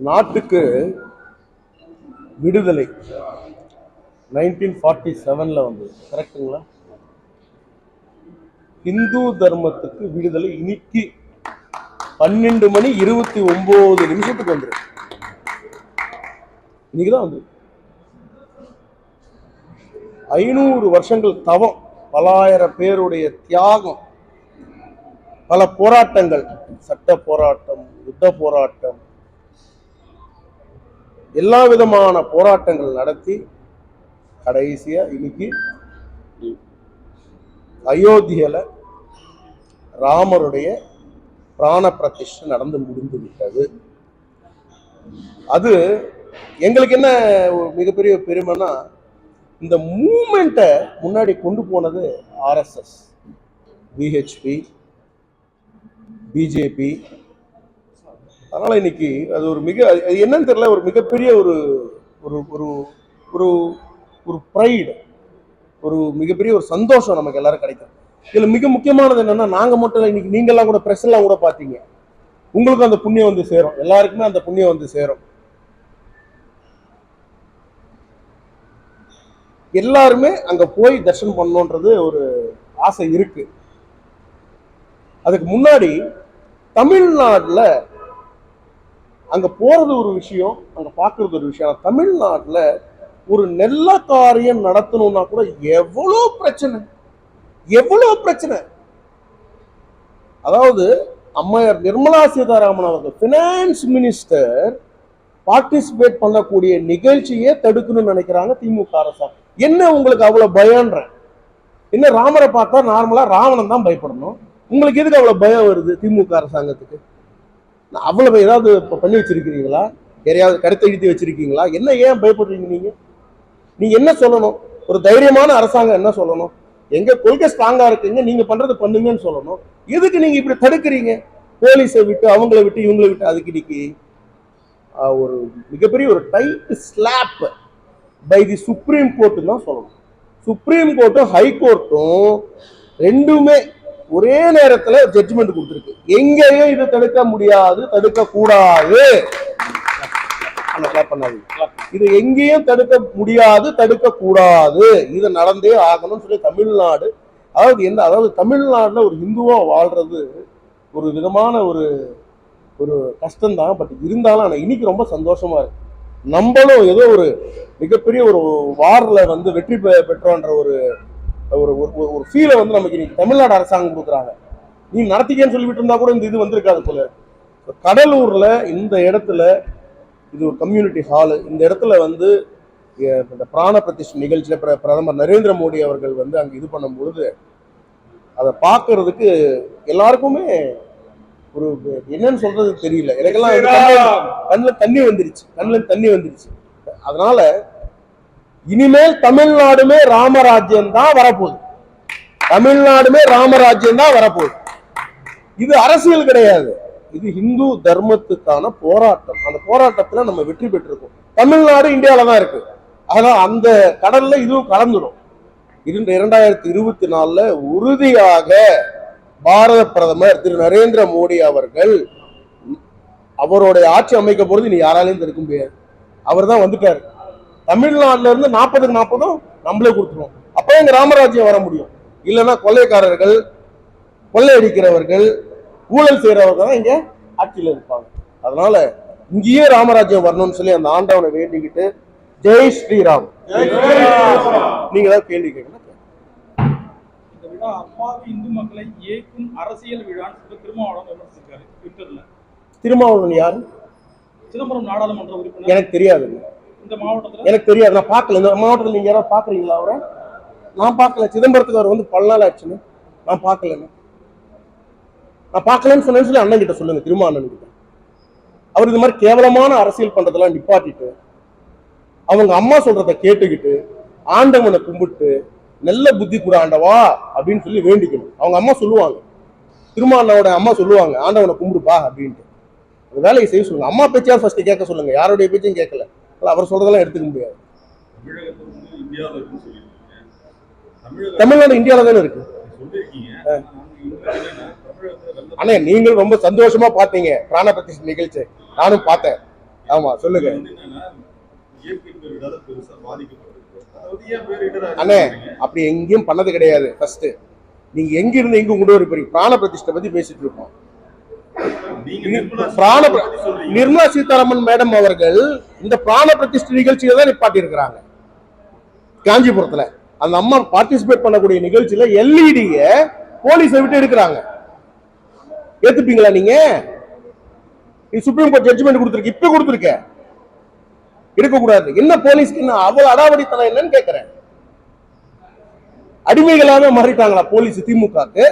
நாட்டுக்கு விடுதலை nineteen forty செவனில் வந்து கரெக்டுங்களா இந்து தர்மத்துக்கு விடுதலை இன்னைக்கு பன்னெண்டு மணி இருபத்தி ஒம்பது நிமிஷத்துக்கு வந்துரு. இன்னைக்கு தான் வந்து ஐநூறு வருஷங்கள் தவம் பலாயிரம் பேருடைய தியாகம் பல போராட்டங்கள். சட்ட போராட்டம் யுத்த போராட்டம். எல்லா விதமான போராட்டங்கள் நடத்தி கடைசியா இன்னைக்கு அயோத்தியில ராமருடைய பிராண பிரதிஷ்டை நடந்து முடிந்து விட்டது. அது எங்களுக்கு என்ன ஒரு மிகப்பெரிய பெருமைன்னா இந்த மூமெண்ட்டை முன்னாடி கொண்டு போனது ஆர்எஸ்எஸ் பிஹெச்பி பிஜேபி அதனால் இன்னைக்கு அது ஒரு மிக அது என்னன்னு தெரியல ஒரு மிகப்பெரிய ஒரு ஒரு ஒரு ஒரு ஒரு ப்ரைடு ஒரு மிகப்பெரிய ஒரு சந்தோஷம் நமக்கு எல்லாரும் கிடைக்கும். இதில் மிக முக்கியமானது என்னன்னா நாங்கள் மட்டும் இல்லை இன்னைக்கு நீங்கள்லாம் கூட ப்ரெஸ் கூட பார்த்தீங்க உங்களுக்கும் அந்த புண்ணியம் வந்து சேரும். எல்லாருக்குமே அந்த புண்ணியம் வந்து சேரும். எல்லாருமே அங்கே போய் தரிசனம் பண்ணணுன்றது ஒரு ஆசை இருக்கு. அதுக்கு முன்னாடி தமிழ்நாட்டில் அங்க போறது ஒரு விஷயம் அங்க பார்க்குறது ஒரு விஷயம். ஆனா தமிழ்நாட்டுல ஒரு நெல்ல காரியம் நடத்தணும்னா கூட எவ்வளோ பிரச்சனை? எவ்வளோ பிரச்சனை? அதாவது அம்மையார் நிர்மலா சீதாராமன் அவர்கள் ஃபினான்ஸ் மினிஸ்டர் பார்ட்டிசிபேட் பண்ணக்கூடிய நிகழ்ச்சியே தடுக்கணும்னு நினைக்கிறாங்க திமுக அரசாங்கம். என்ன உங்களுக்கு அவ்வளவு பயம்ன்றேன் என்ன ராமரை பார்த்தா நார்மலா ராவணன் தான் பயப்படணும்? உங்களுக்கு எதுக்கு அவ்வளோ பயம் வருது திமுக அரசாங்கத்துக்கு? நான் ஏதாவது பண்ணி வச்சிருக்கிறீங்களா? யாரையாவது எழுதி வச்சிருக்கீங்களா? என்ன ஏன் பயப்படுறீங்க நீங்கள் நீங்கள் என்ன சொல்லணும்? ஒரு தைரியமான அரசாங்கம் என்ன சொல்லணும்? எங்க கொள்கை ஸ்ட்ராங்கா இருக்குங்க நீங்க பண்றது பண்ணுங்கன்னு சொல்லணும். எதுக்கு நீங்க இப்படி தடுக்கிறீங்க? போலீஸை விட்டு அவங்கள விட்டு இவங்கள விட்டு அதுக்கு இன்னைக்கு ஒரு மிகப்பெரிய ஒரு tight slap by the supreme court தான் சொல்லணும். சுப்ரீம் கோர்ட்டும் ஹை கோர்ட்டும் ரெண்டுமே ஒரே நேரத்துல ஜட்ஜ்மெண்ட் கொடுத்துருக்கு. எங்கேயும் இதை தடுக்க முடியாது தடுக்க கூடாது. அந்த இது எங்கேயும் தடுக்க முடியாது தடுக்க கூடாது. இது நடந்தே ஆகணும்னு சொல்லி தமிழ்நாடு அதாவது என்ன அதாவது தமிழ்நாட்டில் ஒரு இந்துவா வாழ்றது ஒரு விதமான ஒரு ஒரு கஷ்டம்தான். பட் இருந்தாலும் ஆனால் இன்னைக்கு ரொம்ப சந்தோஷமா இருக்கு. நம்மளும் ஏதோ ஒரு மிகப்பெரிய ஒரு வார்ல வந்து வெற்றி பெ- பெற்றோன்ற ஒரு ஒரு ஒரு- ஃபீலை வந்து நமக்கு இன்னைக்கு தமிழ்நாடு அரசாங்கம் கொடுக்குறாங்க. நீ நடத்திக்கன்னு சொல்லிவிட்டு இருந்தா கூட இந்த இது வந்திருக்காது போல. கடலூர்ல இந்த இடத்துல இது ஒரு கம்யூனிட்டி ஹாலு இந்த இடத்துல வந்து இந்த பிராண பிரதிஷ்டை நிகழ்ச்சியில பிர- பிரதமர் நரேந்திர மோடி அவர்கள் வந்து அங்க இது பண்ணும்பொழுது அதை பார்க்கிறதுக்கு எல்லாருக்குமே ஒரு என்னன்னு சொல்றது தெரியல. எனக்கெல்லாம் கண்ணுல தண்ணி வந்துருச்சு. கண்ணுல தண்ணி வந்துருச்சு. அதனால இனிமேல் தமிழ்நாடுமே ராமராஜ்யம் தான் வரப்போகுது. தமிழ்நாடுமே ராமராஜ்யம் தான் வரப்போகுது. இது அரசியல் கிடையாது. இது இந்து தர்மத்துக்கான போராட்டம். அந்த போராட்டத்துல நம்ம வெற்றி பெற்றிருக்கோம். தமிழ்நாடு இந்தியாவில தான் இருக்கு. ஆனா அந்த கடல்ல இதுவும் கலந்துடும் இரண்டு இரண்டாயிரத்தி இருபத்தி நாலுல உறுதியாக பாரத பிரதமர் திரு. நரேந்திர மோடி அவர்கள் அவருடைய ஆட்சி அமைக்க போறது நீ யாராலையும் தடுக்க முடியாது. அவர் தான் வந்துட்டாரு. தமிழ்நாட்டுல இருந்து நாற்பதுக்கு நாற்பதும் நம்மளே கொடுத்துருவோம். அப்ப எங்க ராமராஜ்யம் வர முடியும். இல்லைன்னா கொள்ளைக்காரர்கள் கொள்ளையடிக்கிறவர்கள் ஊழல் செய்யறவங்க தான் இங்க ஆட்சியில இருப்பாங்க. அதனால இங்கேயே ராமராஜ்யம் வரணும்னு சொல்லி அந்த ஆண்டவனை வேண்டிக்கிட்டு ஜெய் ஸ்ரீராம். நீங்க ஏதாவது கேள்வி கேட்கணும் விழா அப்பாவி இந்து மக்களை ஏக்கும் அரசியல் விழான்னு சொல்லி திருமாவளவன் விமர்சிச்சிருக்காரு ட்விட்டர்ல திருமாவளவன் யாரு? சிதம்பரம் நாடாளுமன்ற உறுப்பினர். எனக்கு தெரியாதுங்க. மாவட்டத்துல எனக்கு தெரியாது நான் பார்க்கல. இந்த மாவட்டத்தில் நீங்க யாராவது பாக்குறீங்களா அவரை? நான் பார்க்கல. சிதம்பரத்துக்கு அவர் வந்து பல நாள் ஆச்சுன்னு நான் பார்க்கலன்னு. நான் பார்க்கலன்னு சொன்னேன்னு சொல்லி அண்ணன் கிட்ட சொல்லுங்க திரும்ப அண்ணன் கிட்ட. அவர் இது மாதிரி கேவலமான அரசியல் பண்றதெல்லாம் நிப்பாட்டிட்டு அவங்க அம்மா சொல்றத கேட்டுக்கிட்டு ஆண்டவனை கும்பிட்டு நல்ல புத்தி கூட ஆண்டவா அப்படின்னு சொல்லி வேண்டிக்கணும். அவங்க அம்மா சொல்லுவாங்க. திருமாவளவனோட அம்மா சொல்லுவாங்க ஆண்டவனை கும்பிடுப்பா அப்படின்ட்டு. அந்த வேலையை செய்ய சொல்லுங்க. அம்மா பேச்சையாவது ஃபர்ஸ்ட் கேட்க சொல்லுங்க. யாருடைய பேச்சையும் கேட்கல. அவர் சொல்றதெல்லாம் எடுத்துக்க முடியாது. தமிழ்நாடு இந்தியாவில் தமிழ்நாடு தானே இருக்கு? அண்ணே நீங்கள் ரொம்ப சந்தோஷமா பார்த்தீங்க. பிராண பிரதிஷ்டை நிகழ்ச்சி. நானும் பார்த்தேன். ஆமா சொல்லுங்க. அண்ணே அப்படி எங்கேயும் பண்ணது கிடையாது. ஃபர்ஸ்ட் நீங்க எங்க இருந்து எங்க கொண்டு வர பிராண பிரதிஷ்டை பத்தி பேசிட்டு இருக்கோம் பிராண நிர்மலா சீதாராமன் மேடம் அவர்கள் இந்த பிராண பிரதிஷ்டை நிகழ்ச்சியை தான் நிப்பாட்டி இருக்கிறாங்க காஞ்சிபுரத்துல. அந்த அம்மா பார்ட்டிசிபேட் பண்ணக்கூடிய நிகழ்ச்சியில எல்இடிய போலீஸை விட்டு எடுக்கிறாங்க. ஏத்துப்பீங்களா நீங்க? சுப்ரீம் கோர்ட் ஜட்ஜ்மெண்ட் கொடுத்துருக்கு. இப்ப கொடுத்துருக்க. கூடாது என்ன போலீஸ்க்கு என்ன அவ்வளவு அடாவடித்தனம் என்னன்னு கேக்குறேன். அடிமைகளாவே மாறிட்டாங்களா போலீஸ் திமுகக்கு?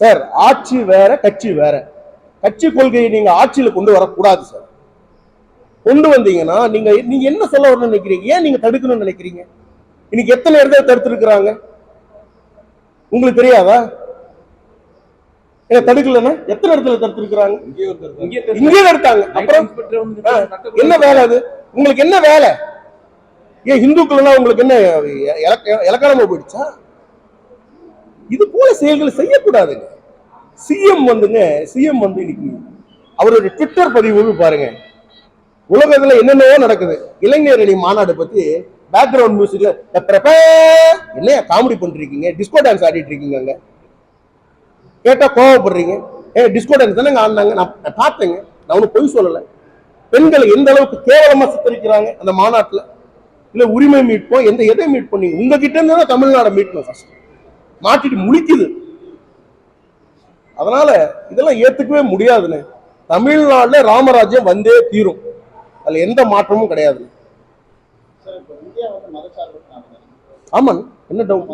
சார் ஆட்சி வேற கட்சி வேற. கட்சி கொள்கையை நீங்க ஆட்சியில கொண்டு வரக்கூடாது சார். கொண்டு வந்தீங்கன்னா நீங்க நீங்க என்ன சொல்ல வரணும்னு நினைக்கிறீங்க? ஏன் நீங்க தடுக்கணும்னு நினைக்கிறீங்க? இன்னைக்கு எத்தனை இடத்துல தடுத்துருக்குறாங்க? உங்களுக்கு தெரியாதா? ஏன் தடுக்கலன்னா எத்தனை இடத்துல தடுத்துருக்குறாங்க? இங்கே தடுத்தாங்க. அப்புறம் என்ன வேலை அது? உங்களுக்கு என்ன வேலை? ஏன் இந்துக்கள்னா உங்களுக்கு என்ன இலக்க- இலக்கணமா போயிடுச்சா? இது போல செயல்கள் செய்யக்கூடாதுங்க. சிஎம் வந்துங்க சிஎம் வந்து இன்னைக்கு அவருடைய ட்விட்டர் பதிவு பாருங்க. உலகத்துல என்னென்னவோ நடக்குது. இளைஞர் அணி மாநாடு பத்தி பேக்ரவுண்ட் மியூசிக்ல என்னையா காமெடி பண்ணிருக்கீங்க டிஸ்கோ டான்ஸ் ஆடிட்டு இருக்கீங்க அங்க கேட்டா கோவப்படுறீங்க. ஏ டிஸ்கோ டான்ஸ் தானே ஆடினாங்க. நான் பார்த்தேங்க. நான் ஒன்றும் பொய் சொல்லலை. பெண்களை எந்த அளவுக்கு கேவலமா சித்தரிக்கிறாங்க அந்த மாநாட்டில்? இல்லை உரிமை மீட்போம் எந்த எதை மீட் பண்ணி உங்ககிட்ட இருந்து தான் தமிழ்நாடை மீட்போம் ஃபர்ஸ்ட் மாட்டிட்டு முழிக்குது. அதனால இதெல்லாம் ஏத்துக்கவே முடியாதுன்னு தமிழ்நாட்டுல ராமராஜ்யம் வந்தே தீரும். அதுல எந்த மாற்றமும் கிடையாது? ஆமாம் என்ன டவுட்?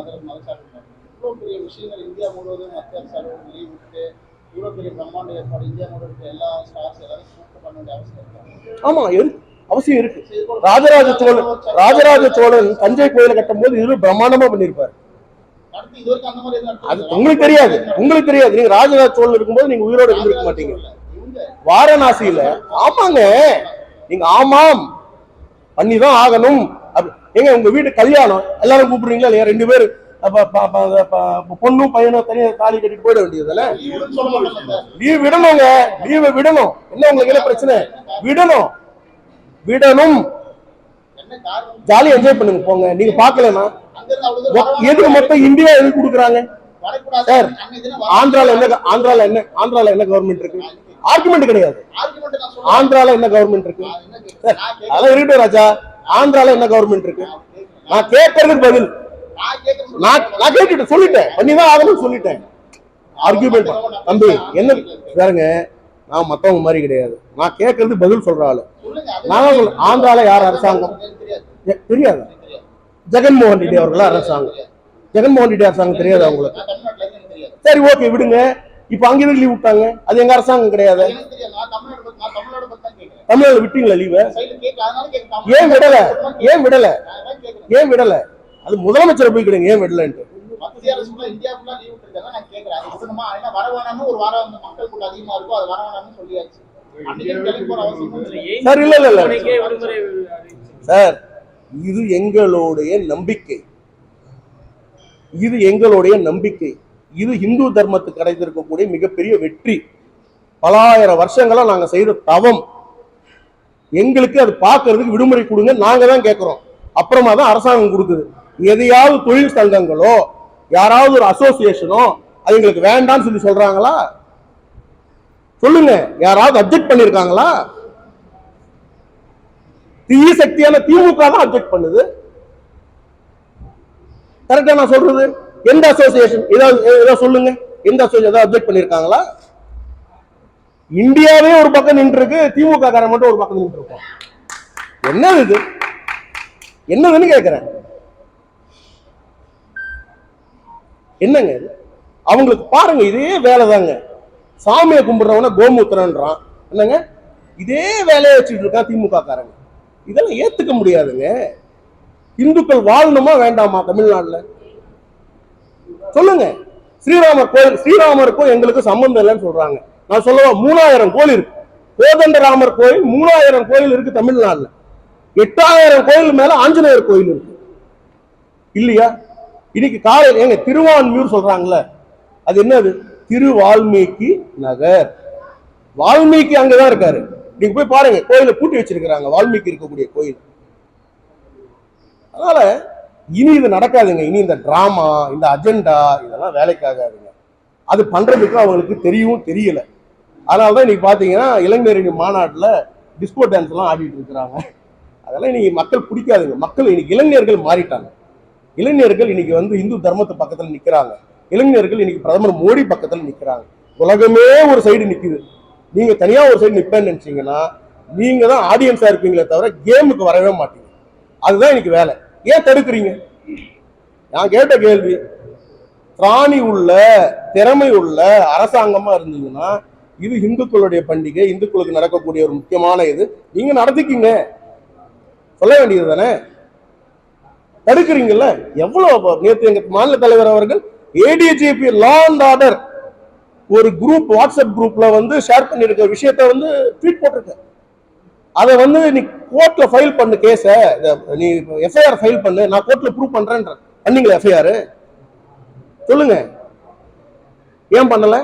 ஆமா அவசியம் இருக்கு? ராஜராஜ சோழன் ராஜராஜ சோழன். தஞ்சை கோயிலை கட்டும் போது இது பிரம்மாண்டமா பண்ணியிருப்பாரு. அது உங்களுக்கு தெரியாது. உங்களுக்கு தெரியாது. நீங்க ராஜராஜ சோழன் இருக்கும்போது நீங்க உயிரோட இருந்திருக்க மாட்டீங்க. வாரணாசியில. ஆமாங்க. நீங்க ஆமாம். பண்ணிதான் ஆகணும். ஏங்க உங்க வீட்டு கல்யாணம்? எல்லாரும் கூப்பிடுறீங்களா? இல்லையா? ரெண்டு பேர். பொண்ணும் பையனும் தனியா தாலி கட்டிட்டு போயிட வேண்டியதுல. லீவ் விடணுங்க. லீவை விடணும். என்ன உங்களுக்கு என்ன பிரச்சனை? விடணும். விடணும். ஜாலியா என்ஜாய் பண்ணுங்க போங்க. நீங்க பாக்கலன்னா எதுக்கு மொத்தம் இந்தியா எதுக்கு கொடுக்குறாங்க? சார், ஆந்திரால என்ன ஆந்திரால என்ன ஆந்திரால என்ன கவர்மெண்ட் இருக்கு? ஆர்குமெண்ட் கிடையாது. ஆந்திரால என்ன கவர்மெண்ட் இருக்கு? சார் அதெல்லாம் இருக்கட்டும் ராஜா. ஆந்திரால என்ன கவர்மெண்ட் இருக்கு? நான் கேட்கறதுக்கு பதில். நான் நான் நான் கேட்டுட்டேன் சொல்லிட்டேன். பண்ணிதான் ஆகணும்னு சொல்லிட்டேன். ஆர்குமெண்ட் தம்பி என்ன பாருங்க நான் மத்தவங்க மாதிரி கிடையாது. நான் கேட்கறது பதில் சொல்ற ஆளு. நான் ஆந்திரால யார் அரசாங்கம்? தெரியாது. ஜெகன்மோகன் ரெட்டி அவர்களா அரசாங்கம் ஜெகன்மோகன் ரெட்டி அரசாங்கம் தெரியாது அவங்களுக்கு இருந்து. சரி ஓகே விடுங்க இப்ப அங்க எதுக்கு லீவ் விட்டாங்க அது எங்க அரசாங்கம் கிடையாது தமிழ்நாடு விட்டீங்களா லீவை. ஏன் விடல ஏன் விடல. ஏன் விடல அது முதலமைச்சரை போய் கேளுங்க ஏன் விடலன்ட்டு. சார் இல்ல இல்ல. சார் இது எங்களுடைய நம்பிக்கை. இது எங்களுடைய நம்பிக்கை. இது இந்து தர்மத்துக்கு கிடைத்திருக்கக்கூடிய மிகப்பெரிய வெற்றி. பலாயிரம் வருஷங்களா நாங்க செய்த தவம். எங்களுக்கு அது பார்க்கறதுக்கு விடுமுறை கொடுங்க நாங்க தான் கேட்கிறோம். அப்புறமா தான் அரசாங்கம் கொடுக்குது. எதையாவது தொழில் சங்கங்களோ யாராவது ஒரு அசோசியேஷனோ அது எங்களுக்கு வேண்டாம்னு சொல்லி சொல்றாங்களா? சொல்லுங்க. யாராவது அப்ஜெக்ட் பண்ணிருக்காங்களா? தீய சக்தியான திமுக தான் அப்செக்ட் பண்ணுது. கரெக்டா நான் சொல்றது? எந்த அசோசியேஷன் ஏதாவது ஏதாவது சொல்லுங்க. எந்த அசோசியேஷன் ஏதாவது அப்செக்ட் பண்ணிருக்காங்களா? இந்தியாவே ஒரு பக்கம் நின்று இருக்கு திமுக காரன் மட்டும் ஒரு பக்கம் நின்று இருக்கோம் என்னது இது? என்னதுன்னு கேட்கிறேன் என்னங்க இது? அவங்களுக்கு பாருங்க இதே வேலை தாங்க. சாமியை கும்பிடுறவன கோமூத்திரன்றான். என்னங்க? இதே வேலையை வச்சுட்டு இருக்கான் திமுக காரங்க இதெல்லாம் ஏத்துக்க முடியாதுங்க. இந்துக்கள் வாழணுமா வேண்டாமா தமிழ்நாட்டுல? சொல்லுங்க. ஸ்ரீராமர் கோயில் ஸ்ரீராமருக்கும் எங்களுக்கு சம்பந்தம் இல்லைன்னு சொல்றாங்க. நான் சொல்லவா மூணாயிரம் கோயில் இருக்கு. கோதண்டராமர் கோயில் மூணாயிரம் கோயில் இருக்கு தமிழ்நாட்டில். எட்டாயிரம் கோயில் மேல ஆஞ்சநேயர் கோயில் இருக்கு. இல்லையா? இன்னைக்கு காலையில் எங்க திருவான்மியூர் சொல்றாங்கல்ல. அது என்னது? திரு வால்மீகி நகர். வால்மீகி அங்கதான் இருக்காரு. நீங்க போய் பாருங்க கோயிலை பூட்டி வச்சிருக்கிறாங்க வால்மீகி இருக்கக்கூடிய கோயில். அதனால இனி இது நடக்காதுங்க. இனி இந்த டிராமா இந்த அஜெண்டா இதெல்லாம் வேலைக்காகாதுங்க. அது பண்றதுக்கு அவங்களுக்கு தெரியவும் தெரியல. அதனால தான் இன்னைக்கு பாத்தீங்கன்னா இளைஞரணி மாநாட்டுல டிஸ்கோ டான்ஸ் எல்லாம் ஆடிட்டு இருக்கிறாங்க. அதெல்லாம் இன்னைக்கு மக்கள் பிடிக்காதுங்க. மக்கள் இன்னைக்கு இளைஞர்கள் மாறிட்டாங்க. இளைஞர்கள் இன்னைக்கு வந்து இந்து தர்மத்து பக்கத்துல நிக்கிறாங்க. இளைஞர்கள் இன்னைக்கு பிரதமர் மோடி பக்கத்துல நிக்கிறாங்க. உலகமே ஒரு சைடு நிக்குது. நீங்கள் தனியாக ஒரு சைடு நிற்பேன்னு நினச்சிங்கன்னா நீங்கள் தான் ஆடியன்ஸாக இருப்பீங்களே தவிர கேமுக்கு வரவே மாட்டீங்க. அதுதான் எனக்கு வேலை. ஏன் தடுக்கிறீங்க? நான் கேட்ட கேள்வி திராணி உள்ள திறமை உள்ள அரசாங்கமாக இருந்தீங்கன்னா இது இந்துக்களுடைய பண்டிகை இந்துக்களுக்கு நடக்கக்கூடிய ஒரு முக்கியமான இது. நீங்கள் நடத்திக்கிங்க சொல்ல வேண்டியது தானே? தடுக்கிறீங்கல்ல? எவ்வளோ நேற்று எங்கள் மாநில தலைவர் அவர்கள் ஏடிஜிபி லா அண்ட் ஆர்டர் ஒரு குரூப் வாட்ஸ்அப் குரூப்ல வந்து ஷேர் பண்ணிருக்க விஷயத்த வந்து ட்வீட் போட்டிருக்க. அதை வந்து நீ கோர்ட்ல ஃபைல் பண்ணு கேஸ நீ எஃப்ஐஆர் ஃபைல் பண்ணு. நான் கோர்ட்ல ப்ரூவ் பண்றேன்ற பண்ணீங்களா எஃப்ஐஆர் சொல்லுங்க. ஏன் பண்ணல?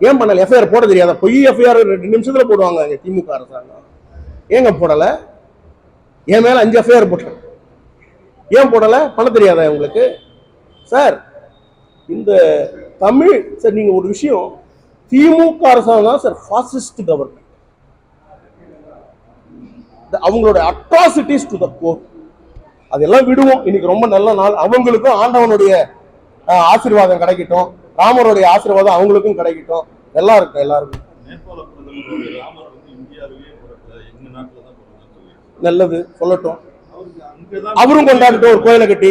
ஏன் பண்ணல? எஃப்ஐஆர் போட தெரியாதா? பொய் எஃப்ஐஆர் ரெண்டு நிமிஷத்துல போடுவாங்க இங்க திமுக அரசாங்கம். ஏங்க போடல? என் மேல அஞ்சு எஃப்ஐஆர் போட்டேன். ஏன் போடல? பண்ண தெரியாதா உங்களுக்கு? சார் இந்த தமிழ் சார் நீங்க ஒரு விஷயம் திமுக அரசாங்கம் தான் சார் ஃபாசிஸ்ட் கவர்மெண்ட் அவங்களோட அட்ராசிட்டிஸ் டு த கோர் அதெல்லாம் விடுவோம். இன்னைக்கு ரொம்ப நல்ல நாள். அவங்களுக்கும் ஆண்டவனுடைய ஆசீர்வாதம் கிடைக்கட்டும். ராமருடைய ஆசீர்வாதம் அவங்களுக்கும் கிடைக்கட்டும். எல்லாருக்கும். எல்லாருக்கும் தான் பிறந்தான்னு சொல்லியிருக்காரு. நல்லது. சொல்லட்டும். அவரும் கொண்டாடிட்டு ஒரு கோயிலை கட்டி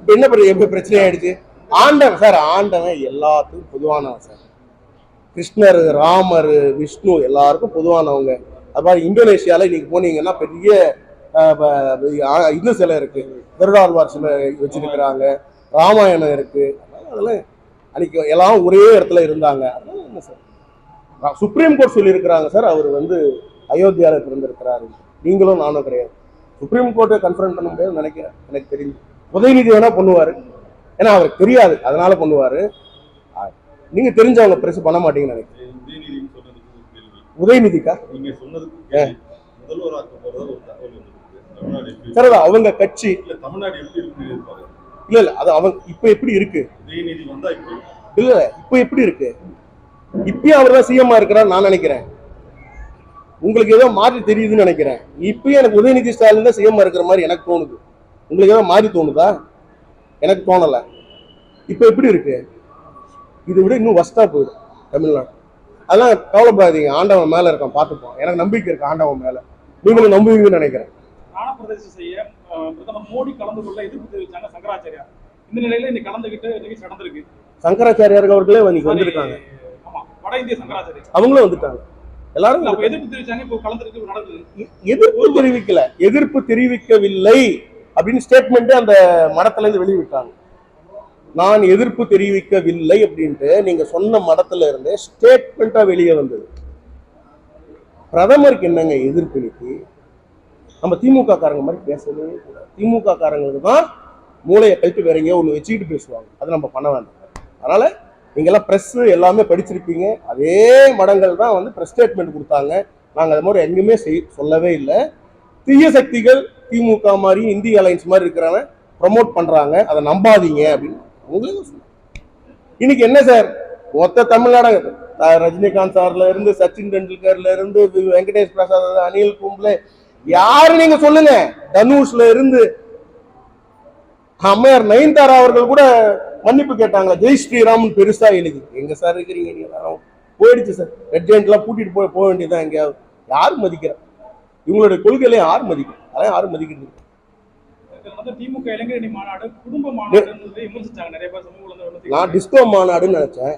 இப்ப என்ன பிரச்சனை ஆயிடுச்சு ஆண்டவன் சார் ஆண்டவன் எல்லாத்துக்கும் பொதுவானவன் சார். கிருஷ்ணர் ராமர் விஷ்ணு எல்லாருக்கும் பொதுவானவங்க. அது மாதிரி இந்தோனேஷியாவில் இன்னைக்கு போனீங்கன்னா பெரிய ப- இது சிலை இருக்கு. திருடாழ்வார் சிலை வச்சிருக்கிறாங்க. ராமாயணம் இருக்கு. அதெல்லாம் அன்னைக்கு எல்லாம் ஒரே இடத்துல இருந்தாங்க. அதெல்லாம் என்ன சார்? சுப்ரீம் கோர்ட் சொல்லியிருக்கிறாங்க சார். அவர் வந்து அயோத்தியாவில் பிறந்திருக்கிறாரு. நீங்களும் நானும் கிடையாது. சுப்ரீம் கோர்ட்டை கன்ஃபர்ம் பண்ண முடியாதுன்னு நினைக்கிறேன். எனக்கு தெரியும் உதயநிதி வேணா பண்ணுவார். ஏன்னா அவருக்கு தெரியாது. அதனால பண்ணுவாரு. நீங்க தெரிஞ்சவங்க பிரஸ் பண்ண மாட்டீங்கன்னு நினைக்கிறேன். உதயநிதிக்கா? நீங்க சொன்னதுக்கு கேள்வி. முதல்வராக்க போறதா ஒரு தகவல் வந்திருக்கு. தமிழ்நாடு எப்படி சார் அது அவங்க கட்சி. இல்ல தமிழ்நாடு எப்படி இருக்கு எதிர்பார்க்கறது இல்ல இல்ல அது அவங்க இப்ப எப்படி இருக்கு. இல்ல இல்ல இப்ப எப்படி இருக்கு? இப்பயும் அவர் தான் சிஎம்மா இருக்கிறார் நான் நினைக்கிறேன். உங்களுக்கு ஏதோ மாறி தெரியுதுன்னு நினைக்கிறேன். இப்பயும் எனக்கு உதயநிதி ஸ்டாலின் தான் சிஎம்மா இருக்கிற மாதிரி எனக்கு தோணுது. உங்களுக்கு ஏதோ மாறி தோணுதா? எனக்கு தோணல. இப்ப எப்படி இருக்கு? இதை விட இன்னும் வஸ்டா போயிடும் தமிழ்நாடு. அதெல்லாம் கவலைப்படாதீங்க. ஆண்டவன் மேல இருக்கான். பார்த்துப்போம். எனக்கு நம்பிக்கை இருக்கு ஆண்டவன் மேல. நீங்களும் நம்புவீங்கன்னு நினைக்கிறேன். ஞான பிரதேசம் செய்ய பிரதமர் மோடி கலந்து கொள்ள எதிர்ப்பு தெரிவிச்சாங்க சங்கராச்சாரியா இந்த நிலையில இன்னைக்கு கலந்துகிட்டு நிகழ்ச்சி நடந்திருக்கு. சங்கராச்சாரியார் அவர்களே இன்னைக்கு வந்திருக்காங்க. ஆமா வட இந்திய சங்கராச்சாரியா அவங்களும் வந்துட்டாங்க. எல்லாரும் எதிர்ப்பு தெரிவிச்சாங்க இப்போ கலந்துருக்கு நடக்குது. எதிர்ப்பு தெரிவிக்கல. எதிர்ப்பு தெரிவிக்கவில்லை. அப்படின்னு ஸ்டேட்மெண்ட்டு அந்த மடத்துலேருந்து வெளியிட்டாங்க. நான் எதிர்ப்பு தெரிவிக்கவில்லை அப்படின்ட்டு நீங்கள் சொன்ன மடத்துல இருந்து ஸ்டேட்மெண்ட்டாக வெளியே வந்தது. பிரதமருக்கு என்னங்க எதிர்ப்பு இன்னைக்கு நம்ம திமுக காரங்க மாதிரி பேசவே கூடாது. திமுக காரங்களுக்கு தான் மூளையை கழித்து வேற எங்கேயோ ஒன்று வச்சுக்கிட்டு பேசுவாங்க. அதை நம்ம பண்ண வேண்டாம். அதனால் நீங்கள்லாம் ப்ரெஸ்ஸு எல்லாமே படிச்சிருப்பீங்க. அதே மடங்கள் தான் வந்து ப்ரெஸ் ஸ்டேட்மெண்ட் கொடுத்தாங்க. நாங்கள் அது மாதிரி எங்கேயுமே செய் சொல்லவே இல்லை. தீய சக்திகள் திமுக மாதிரி இந்திய அலைன்ஸ் மாதிரி இருக்கிறவன் ப்ரமோட் பண்றாங்க. அதை நம்பாதீங்க அப்படின்னு உங்களுக்கு சொன்னாங்க. இன்னைக்கு என்ன சார்? மொத்த தமிழ்நாடு ரஜினிகாந்த் சார்ல இருந்து சச்சின் டெண்டுல்கர்ல இருந்து வெங்கடேஷ் பிரசாத் அனில் கும்ப்ளே யாரு நீங்க சொல்லுங்க? தனுஷ்ல இருந்து அம்மையார் நயன்தாரா அவர்கள் கூட மன்னிப்பு கேட்டாங்களா? ஜெய் ஸ்ரீராமன் பெருசா எழுதி. எங்க சார் இருக்கிறீங்க நீங்க? போயிடுச்சு சார். ரெட் ஜெயின்ட்லாம் கூட்டிட்டு போய் போக வேண்டியதுதான் எங்கேயாவது. யார் மதிக்கிறா இவங்களுடைய கொள்கையில யார் மதிக்கும் அதெல்லாம் யாரும் மதிக்கிறது திமுக இளைஞரணி மாநாடு குடும்ப விமர்சிச்சாங்க. நான் டிஸ்கோ மாநாடுன்னு நினைச்சேன்.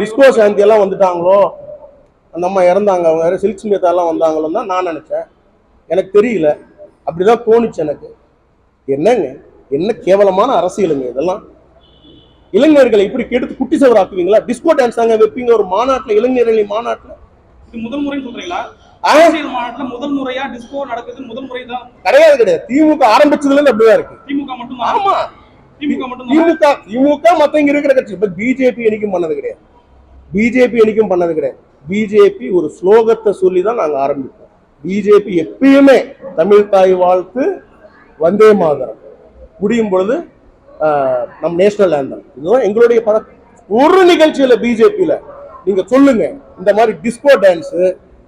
டிஸ்கோ சாந்தி எல்லாம் வந்துட்டாங்களோ? அந்த அம்மா இறந்தாங்க அவங்க வேற சில்க் ஸ்மிதா எல்லாம் வந்தாங்களோ தான் நான் நினைச்சேன். எனக்கு தெரியல. அப்படிதான் தோணுச்சு எனக்கு. என்னங்க? என்ன கேவலமான அரசியலுங்க இதெல்லாம்? இளைஞர்களை இப்படி கெடுத்து குட்டி சவராக்குவீங்களா? டிஸ்கோ டான்ஸ் அங்க வைப்பீங்க ஒரு மாநாட்டுல இளைஞரணி மாநாட்டுல. இது முதல் முறைன்னு சொல்றீங்களா? அரசியல் மாநாட்டுல முதல் முறையா டிஸ்கோ நடக்குது. முதல் முறை தான் கிடையாது கிடையாது திமுக ஆரம்பிச்சதுல இருந்து அப்படிதான் இருக்கு. திமுக மட்டும் ஆமா. திமுக மட்டும் திமுக திமுக மத்தவங்க இருக்கிற கட்சி. இப்ப பிஜேபி என்னைக்கும் பண்ணது கிடையாது பிஜேபி என்னைக்கும் பண்ணது கிடையாது பிஜேபி ஒரு ஸ்லோகத்தை சொல்லி தான் நாங்க ஆரம்பிப்போம். பிஜேபி எப்பயுமே தமிழ் தாய் வாழ்த்து வந்தே மாதரம். முடியும் பொழுது நம் நேஷனல் ஆந்தம். இதுதான் எங்களுடைய பத ஒரு நிகழ்ச்சியில பிஜேபியில நீங்க சொல்லுங்க. இந்த மாதிரி டிஸ்கோ டான்ஸ்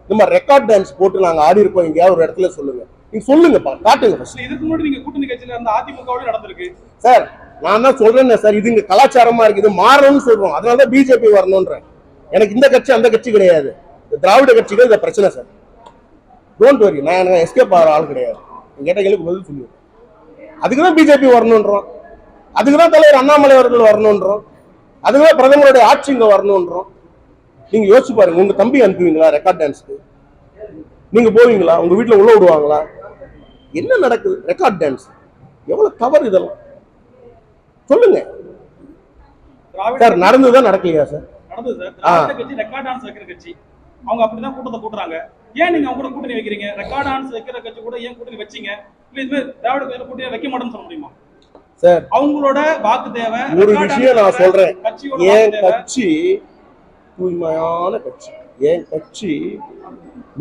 இந்த மாதிரி ரெக்கார்ட் டான்ஸ் போட்டு நாங்க ஆடி இருக்கோம் எங்கேயாவது ஒரு இடத்துல சொல்லுங்க. நீங்க சொல்லுங்கப்பா காட்டுங்க இதுக்கு முன்னாடி நீங்க கூட்டணி கட்சியில இருந்த அதிமுகவோட நடந்திருக்கு. சார் நான் தான் சொல்றேன் சார் இது இங்க கலாச்சாரமா இருக்கு இது மாறணும்னு சொல்றோம். அதனால தான் பிஜேபி வரணும்ன்றேன். எனக்கு இந்த கட்சி அந்த கட்சி கிடையாது. திராவிட கட்சிகள் இந்த பிரச்சனை சார். டோன்ட் வரி நான் எனக்கு எஸ்கேப் ஆகிற ஆள் கிடையாது. கேட்ட கேள்விக்கு பதில் சொல்லுவேன் அதுக்கு தான் பிஜேபி வரணுன்றோம் அதுக்கு தான் தலைவர் அண்ணாமலை அவர்கள் வரணுன்றோம் அதுக்கு தான் பிரதமருடைய ஆட்சி இங்க வரணுன்றோம் நீங்க யோசிச்சு பாருங்க உங்க தம்பி அனுப்புவீங்களா ரெக்கார்ட் டான்ஸ்க்கு நீங்க போவீங்களா? உங்க வீட்டுல உள்ள விடுவாங்களா? என்ன நடக்குது? ரெக்கார்ட் டான்ஸ் எவ்வளவு தவறு இதெல்லாம்? சொல்லுங்க. சார் நடந்துதான் நடக்கலையா சார்? நடந்தது சார். திராவிட கட்சி ரெக்கார்ட் டான்ஸ் வைக்கிற கட்சி. அவங்க அப்படிதான் கூட்டத்தை கூட்டுறாங்க. ஏன் நீங்க அவங்க கூட கூட்டணி வைக்கிறீங்க? ரெக்கார்ட் டான்ஸ் வைக்கிற கட்சி கூட ஏன் கூட்டணி வச்சீங்க? திராவிட கட்சியில கூட்டணி வைக்க மாட்டேன்னு சொல்ல முடியுமா? சார். அவங்களோட வாக்கு தேவை ஒரு விஷயம் நான் சொல்றேன். கட்சி தூய்மையான கட்சி. என் கட்சி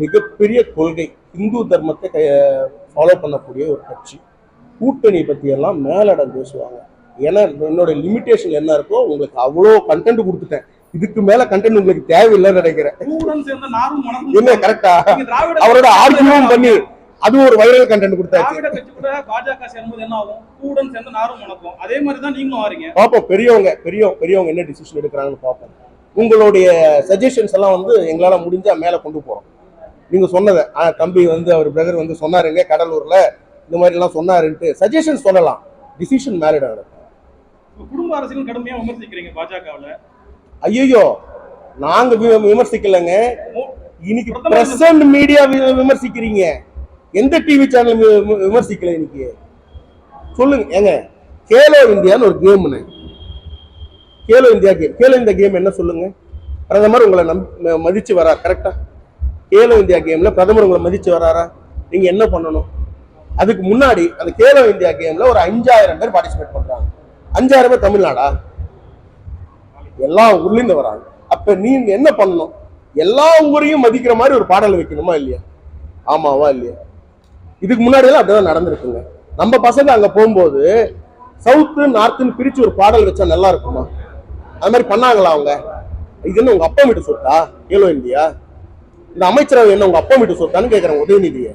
மிகப்பெரிய கொள்கை இந்து தர்மத்தை ஃபாலோ பண்ணக்கூடிய ஒரு கட்சி. கூட்டணி பத்தி எல்லாம் மேலிடம் பேசுவாங்க. ஏன்னா என்னோட லிமிட்டேஷன் என்ன இருக்கோ உங்களுக்கு அவ்வளோ கண்டென்ட் கொடுத்துட்டேன். இதுக்கு மேல கண்டென்ட் உங்களுக்கு தேவையில்லைன்னு நினைக்கிறேன். என்ன கரெக்டா அவரோட கட்சி ஆர்கியூவும் பண்ணி அது ஒரு வைரல் கண்டென்ட் கொடுத்தாச்சு. திராவிட கட்சி கூட பாஜக சேரும்போது என்ன ஆகும்? கூடன் சேர்ந்து நாரும் மணக்கும். அதே மாதிரி தான் நீங்களும் வாரீங்க பார்ப்போம் பெரியவங்க பெரிய பெரியவங்க என்ன டிசிஷன் எடுக்கிறாங்கன்னு பார்ப்போம் உங்களுடைய சஜஷன்ஸ் எல்லாம் வந்து எங்களால முடிஞ்சா மேல கொண்டு போறோம். நீங்க சொன்னதை ஆ, தம்பி வந்து அவர் பிரதர் வந்து சொன்னாருங்க கடலூர்ல. இந்த மாதிரி எல்லாம் சொன்னாருன்ட்டு சஜஷன் சொல்லலாம். டிசிஷன் மேரிட் ஆகிடும் குடும்ப அரசியல் கடுமையா விமர்சிக்கிறீங்க பாஜகவுல. ஐயோ நாங்க வி- விமர்சிக்கலைங்க. இன்னைக்கு பிரசன்ட் மீடியா விமர்சிக்கிறீங்க. எந்த டிவி சேனல் விமர்சிக்கல இன்னைக்கு? சொல்லுங்க ஏங்க கேலோ இந்தியான்னு ஒரு கேம்னு Khelo India game. Khelo India game என்ன சொல்லுங்க? பிரதமர் உங்களை நம் மதிச்சு வரா கரெக்டா கேலோ இந்தியா கேம்ல பிரதமர் உங்களை மதிச்சு வராரா? நீங்க என்ன பண்ணணும்? அதுக்கு முன்னாடி அந்த கேலோ இந்தியா கேம்ல ஒரு அஞ்சாயிரம் பேர் பார்ட்டிசிபேட் பண்றாங்க. அஞ்சாயிரம் பேர் தமிழ்நாடா? எல்லா ஊர்லேருந்து வராங்க. அப்ப நீங்க என்ன பண்ணணும்? எல்லா ஊரையும் மதிக்கிற மாதிரி ஒரு பாடல் வைக்கணுமா இல்லையா? ஆமாவா இல்லையா? இதுக்கு முன்னாடி எல்லாம் அப்படிதான் நடந்திருக்குங்க. நம்ம பசங்க அங்க போகும்போது சவுத்து நார்த்துன்னு பிரிச்சு ஒரு பாடல் வச்சா நல்லா இருக்குமா? அது மாதிரி பண்ணாங்களா அவங்க? இது என்ன உங்க அப்பா வீட்டு சொத்தா? கேலோ இந்தியா? இந்த அமைச்சரவை என்ன உங்க அப்பா வீட்டு சொத்தான்னு கேக்குறேன் உதயநிதியை.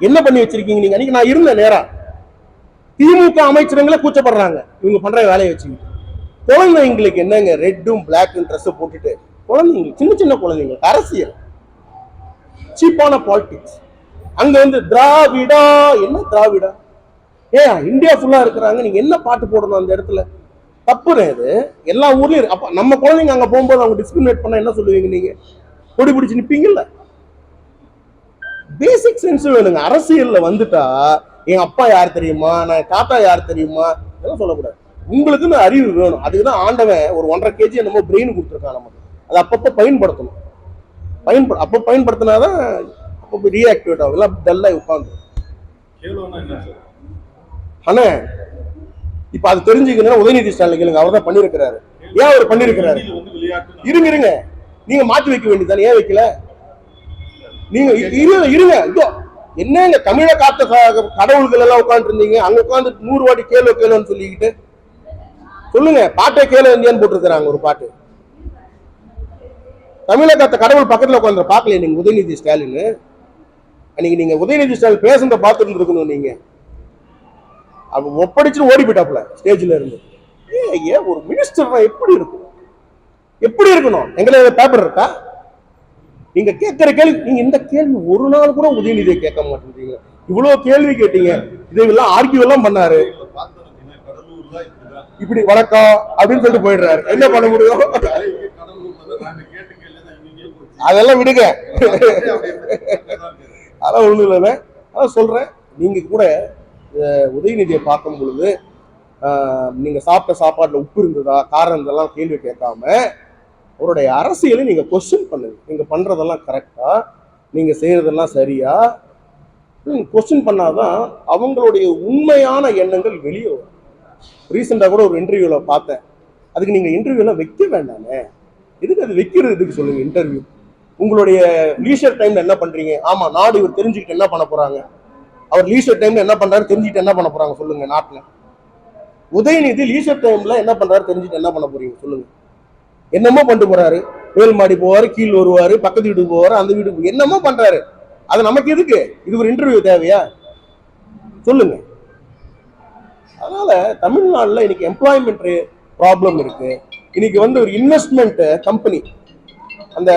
என்ன பண்ணி வச்சிருக்கீங்க நீங்க? அன்னைக்கு நான் இருந்தேன் நேரா. திமுக அமைச்சரங்களே கூச்சப்படுறாங்க. இவங்க பண்ற வேலையை வச்சுக்கிட்டு. குழந்தைங்களுக்கு என்னங்க ரெட்டும் பிளாக்கும் ட்ரெஸ் போட்டுட்டு? குழந்தைங்க சின்ன சின்ன குழந்தைங்க அரசியல். சீப்பான பாலிடிக்ஸ் அங்க வந்து திராவிடா? என்ன திராவிடா? ஏன் இந்தியா ஃபுல்லா இருக்கிறாங்க. நீங்க என்ன பாட்டு போடணும் அந்த இடத்துல? தப்புறேன் இது. எல்லா ஊர்லயும். அப்ப நம்ம குழந்தைங்க அங்க போகும்போது அவங்க டிஸ்கிரிமினேட் பண்ணா என்ன சொல்லுவீங்க நீங்க? கொடி பிடிச்சு நிப்பீங்கல்ல? பேசிக் சென்ஸ் வேணுங்க. அரசியல்ல வந்துட்டா என் அப்பா யார் தெரியுமா? நான் தாத்தா யார் தெரியுமா? இதெல்லாம் சொல்லக்கூடாது. உங்களுக்குன்னு அறிவு வேணும். அதுக்கு தான் ஆண்டவன் ஒரு ஒன்றரை கேஜி என்னமோ பிரெயின் கொடுத்துருக்கான் நமக்கு. அதை அப்பப்போ பயன்படுத்தணும். பயன்பட அப்போ பயன்படுத்தினாதான் அப்போ ரீஆக்டிவேட் ஆகும். எல்லாம் டல்லாக உட்காந்து ஆனா இப்ப அது தெரிஞ்சுக்கணும் உதயநிதி ஸ்டாலின் கேளுங்க அவர் தான் பண்ணிருக்கிறாரு. ஏன் அவர் பண்ணிருக்கிறாரு? இருங்க இருங்க. நீங்க மாத்தி வைக்க வேண்டியதானே ஏன் வைக்கல? நீங்க இருங்க இருங்க. இதோ என்னங்க தமிழ காத்த கடவுள்கள் எல்லாம் உட்காந்துட்டு இருந்தீங்க அங்க உட்காந்து நூறு வாட்டி கேளு கேளுன்னு சொல்லிக்கிட்டு. சொல்லுங்க பாட்டை கேள இந்தியான்னு போட்டிருக்கிறாங்க ஒரு பாட்டு. தமிழகத்தை கடவுள் பக்கத்துல உட்காந்து பார்க்கல நீங்க உதயநிதி ஸ்டாலின். அன்னைக்கு நீங்க உதயநிதி ஸ்டாலின் பேசுறத பார்த்துட்டு இருக்கணும் நீங்க. அவங்க ஒப்படைச்சு ஓடி போயிட்டாப்புல ஸ்டேஜ்ல இருந்து. ஏன் ஏன் ஒரு மினிஸ்டர்னா எப்படி இருக்கும் எப்படி இருக்கணும்? எங்களை பேப்பர் இருக்கா? நீங்க கேட்கிற கேள்வி நீங்க இந்த கேள்வி ஒரு நாள் கூட உதயநிதியை கேட்க மாட்டேங்கிறீங்க இவ்வளவு கேள்வி கேட்டீங்க. இதெல்லாம் ஆர்கியூ எல்லாம் பண்ணாரு. இப்படி வணக்கம் அப்படின்னு சொல்லிட்டு போயிடுறாரு. என்ன பண்ண முடியும்? அதெல்லாம் விடுங்க. அதெல்லாம் அதான் ஒண்ணும் இல்லைண்ணே. அதான் சொல்றேன். நீங்க கூட உதயநிதியை பார்க்கும் பொழுது நீங்கள் சாப்பிட்ட சாப்பாட்டில் உப்பு இருந்ததா காரம் இருந்ததெல்லாம் கேள்வி கேட்காம அவருடைய அரசியலை நீங்கள் கொஸ்டின் பண்ணுங்க. நீங்கள் பண்ணுறதெல்லாம் கரெக்டாக நீங்கள் செய்கிறதெல்லாம் சரியா கொஸ்டின் பண்ணாதான் அவங்களுடைய உண்மையான எண்ணங்கள் வெளியே வரும். ரீசெண்டாக கூட ஒரு இன்டர்வியூவில் பார்த்தேன். அதுக்கு நீங்கள் இன்டர்வியூலாம் வைக்க வேண்டாமே. எதுக்கு அது வைக்கிறதுக்கு சொல்லுங்கள் இன்டர்வியூ உங்களுடைய லீஷர் டைமில் என்ன பண்ணுறீங்க ஆமாம் நாடு இவர் தெரிஞ்சுக்கிட்டு என்ன பண்ண போகிறாங்க அவர் லீசர் டைம்ல என்ன பண்றாரு தெரிஞ்சுட்டு என்ன பண்ண போறாங்க சொல்லுங்க நாட்டுல. உதயநிதி லீஷர் டைம்ல என்ன பண்றாரு தெரிஞ்சுட்டு என்ன பண்ண போறீங்க சொல்லுங்க. என்னமோ பண்ணிட்டு போறாரு. மேல் மாடி போவாரு கீழ் வருவாரு பக்கத்து வீட்டுக்கு போவாரு அந்த வீட்டுக்கு என்னமோ பண்றாரு. அது நமக்கு எதுக்கு? இது ஒரு இன்டர்வியூ தேவையா? சொல்லுங்க. அதனால தமிழ்நாட்டில் இன்னைக்கு எம்ப்ளாய்மெண்ட் ப்ராப்ளம் இருக்கு. இன்னைக்கு வந்து ஒரு இன்வெஸ்ட்மெண்ட் கம்பெனி அந்த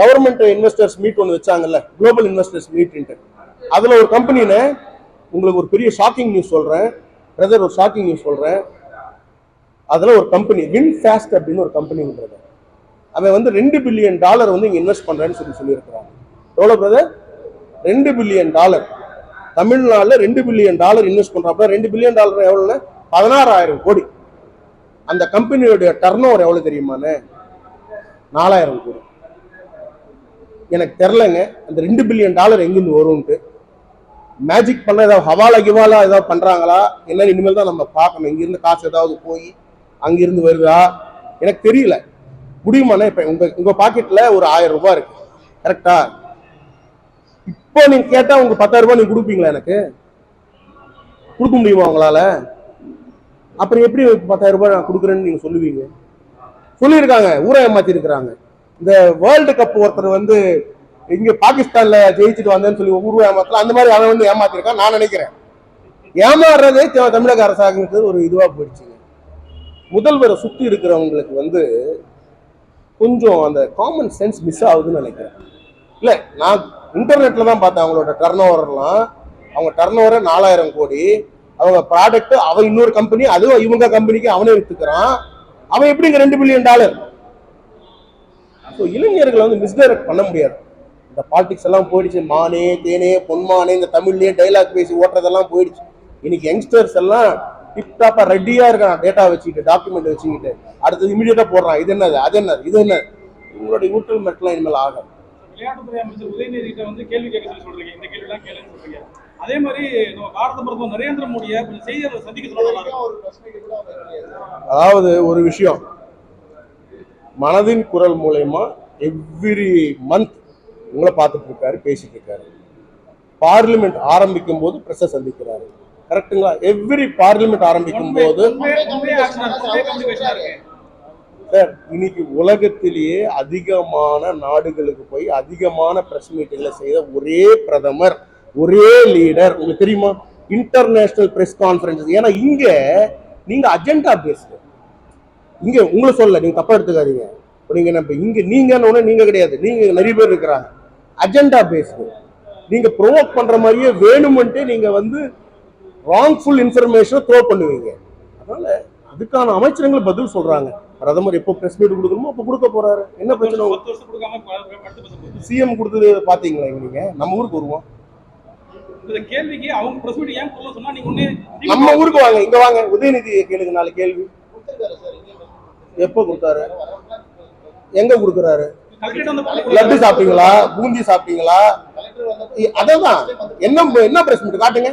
கவர்மெண்ட் இன்வெஸ்டர்ஸ் மீட் ஒன்று வச்சாங்கல்ல குளோபல் இன்வெஸ்டர்ஸ் மீட்ன்ட்டு அதில் ஒரு கம்பெனியில் உங்களுக்கு ஒரு பெரிய ஷாக்கிங் நியூஸ் சொல்கிறேன் பிரதர் ஒரு ஷாக்கிங் நியூஸ் சொல்கிறேன் அதில் ஒரு கம்பெனி வின் ஃபேஸ்ட் அப்படின்னு ஒரு கம்பெனின்றது அவன் வந்து ரெண்டு பில்லியன் டாலர் வந்து இங்கே இன்வெஸ்ட் பண்ணுறேன்னு சொல்லி சொல்லியிருக்கிறான். எவ்வளோ பிரதர் ரெண்டு பில்லியன் டாலர் தமிழ்நாட்டில் ரெண்டு பில்லியன் டாலர் இன்வெஸ்ட் பண்ணுறாப்புல ரெண்டு பில்லியன் டாலர் எவ்வளோன்னு பதினாறாயிரம் கோடி. அந்த கம்பெனியோடைய டர்ன் ஓவர் எவ்வளோ தெரியுமாண்ணே? நாலாயிரம் கோடி. எனக்கு தெரிலங்க. அந்த ரெண்டு பில்லியன் டாலர் எங்கேருந்து வரும்ன்ட்டு. மேஜிக் பண்ண ஏதாவது ஹவாலா கிவாலா ஏதாவது பண்றாங்களா? என்னன்னு இனிமேல் தான் நம்ம பார்க்கணும். இங்கிருந்து காசு ஏதாவது போய் அங்கிருந்து வருதா? எனக்கு தெரியல. முடியுமாண்ணே? இப்போ உங்க உங்க பாக்கெட்ல ஒரு ஆயிரம் ரூபாய் இருக்கு. கரெக்டா இப்போ நீங்க கேட்டா உங்க பத்தாயிரம் ரூபாய் நீங்க கொடுப்பீங்களா எனக்கு? கொடுக்க முடியுமா உங்களால? அப்புறம் எப்படி பத்தாயிரம் ரூபாய் நான் கொடுக்குறேன்னு நீங்க சொல்லுவீங்க? சொல்லியிருக்காங்க. ஊரை ஏமாத்தி இருக்கிறாங்க இந்த வேர்ல்டு கப் ஒருத்தர் வந்து இங்க பாகிஸ்தான்ல ஜெயிச்சுட்டு வந்தேன்னு சொல்லி ஊர்வ ஏமாத்தலாம் அந்த மாதிரி அவன் வந்து ஏமாத்திருக்கான் நான் நினைக்கிறேன். ஏமாறுறதே தமிழக அரசாங்கத்துக்கு ஒரு இதுவா போயிடுச்சுங்க முதல்வரை சுத்தி இருக்கிறவங்களுக்கு வந்து கொஞ்சம் அந்த காமன் சென்ஸ் மிஸ் ஆகுதுன்னு நினைக்கிறேன். இல்ல நான் இன்டர்நெட்ல தான் பார்த்தேன் அவங்களோட டர்ன் ஓவர்லாம் அவங்க டர்ன் ஓவரை நாலாயிரம் கோடி. அவங்க ப்ராடக்ட் அவன் இன்னொரு கம்பெனி அதுவும் இவங்க கம்பெனிக்கு அவனே வித்துக்கிறான். அவன் எப்படிங்க ரெண்டு பில்லியன் டாலர் ஸோ இளைஞர்களை வந்து மிஸ்டைரக்ட் பண்ண முடியாது. இந்த பாலிடிக்ஸ் எல்லாம் போயிடுச்சு. மானே தேனே பொன்மானே இந்த தமிழ்லயே டைலாக் பேசி ஓட்டுறதெல்லாம் போயிடுச்சு. இன்னைக்கு யங்ஸ்டர்ஸ் எல்லாம் டிப்டாப்பா ரெடியா இருக்கான் டேட்டா வச்சுக்கிட்டு டாக்குமெண்ட் வச்சுக்கிட்டு. அடுத்தது இமீடியட்டா போடுறான். இது என்னது? அது என்னது? இது என்னது உங்களுடைய ஊட்டல் மெட்டெல்லாம் இனிமேல் ஆகும் விளையாட்டுத்துறை அமைச்சர் உதயநிதி கிட்ட வந்து கேள்வி கேட்க சொல்லி சொல்றீங்க. இந்த கேள்விலாம் கேளுன்னு சொல்றீங்க. அதே மாதிரி நம்ம பாரத பிரதமர் நரேந்திர மோடியை கொஞ்சம் செய்தியாளர் சந்திக்க வைக்கலையே. அதாவது ஒரு விஷயம். மனதின் குரல் மூலயமா எவ்ரி மந்த் உங்களை பார்த்துட்டு இருக்காரு பேசிட்டு இருக்காரு. பார்லிமெண்ட் ஆரம்பிக்கும் போது பிரஸை சந்திக்கிறாரு. கரெக்ட்டுங்களா எவ்ரி பார்லிமெண்ட் ஆரம்பிக்கும் போது சார் இன்னைக்கு உலகத்திலேயே அதிகமான நாடுகளுக்கு போய் அதிகமான பிரஸ் மீட்டிங்ல செய்த ஒரே பிரதமர் ஒரே லீடர் உங்களுக்கு தெரியுமா? இன்டர்நேஷனல் பிரஸ் கான்ஃபரன்ஸ் ஏன்னா இங்க நீங்க அஜெண்டா பேசுங்க இங்க உங்களை சொல்ல நீங்க தப்பா எடுத்துக்காதீங்க. நீங்க நம்ம இங்க நீங்கன்னு ஒண்ணு நீங்க கிடையாது. நீங்க நிறைய பேர் இருக்கிறாங்க. அஜெண்டா பேஸ்டு நீங்க ப்ரோவோக் பண்ற மாதிரியே வேணுமென்ட்டு நீங்க வந்து ராங்ஃபுல் இன்ஃபர்மேஷனை த்ரோ பண்ணுவீங்க. அதனால அதுக்கான அமைச்சரங்கள் பதில் சொல்றாங்க. பிரதமர் எப்போ பிரஸ் மீட் கொடுக்கணுமோ அப்போ கொடுக்க போறாரு. என்ன பிரச்சனை. சிஎம் கொடுத்தது பாத்தீங்களா இங்க நீங்க? நம்ம ஊருக்கு வருவோம். இந்த கேள்விக்கு அவங்க பிரஸ் மீட் ஏன் கொடுக்க சொன்னா நீங்க ஒண்ணு நம்ம ஊருக்கு வாங்க இங்க வாங்க. உதயநிதி கேளுங்க நாலு கேள்வி. எப்போ கொடுத்தாரு? எங்க கொடுக்குறாரு? லட்டு சாப்பிட்டீங்களா? பூந்தி சாப்பிட்டீங்களா? கலெக்டர் வந்தப்போ இ- அதான் என்ன என்ன பிரஸ் மீட் காட்டுங்க?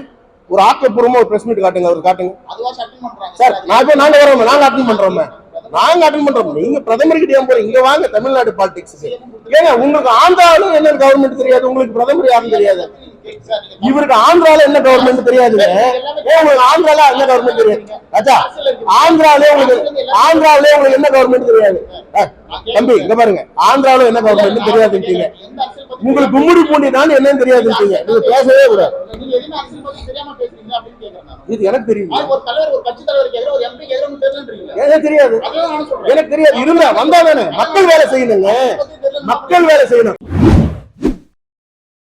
ஒரு ஆக்கப்பூர்வமா ஒரு பிரஸ் மீட் காட்டுங்க அவர் காட்டுங்க. சார் நான் இப்ப நாங்க வரோம் நாங்க அட்டன் பண்றோமே நாங்க அட்டன் பண்றோம் நீங்க பிரதமர் கிட்ட ஏன் போறீங்க? இங்க வாங்க தமிழ்நாடு பாலிடிக்ஸ் ஏங்க உங்களுக்கு ஆந்திராவிலும் என்ன கவர்மெண்ட் தெரியாது? உங்களுக்கு பிரதமர் யாருன்னு தெரியாது. இவருக்கு ஆந்திரால என்ன கவர்மெண்ட் தெரியாதுங்க. உங்களுக்கு ஆந்திரால என்ன கவர்மெண்ட் தெரியாது? ராஜா ஆந்திராவிலே உங்களுக்கு ஆந்திராவிலே உங்களுக்கு என்ன கவர்மெண்ட் தெரியாது? தம்பி இங்க பாருங்க. ஆந்திராவில என்ன கவர்மெண்ட் தெரியாதுன்றீங்க உங்களுக்கு கும்முடி பூண்டி தான் என்னன்னு தெரியாதுன்றீங்க நீங்க பேசவே கூடாது. இது எனக்கு தெரியும். எனக்கு தெரியாது. எனக்கு தெரியாது. இருந்தா வந்தா தானே. மக்கள் வேலை செய்யணுங்க. மக்கள் வேலை செய்யணும்.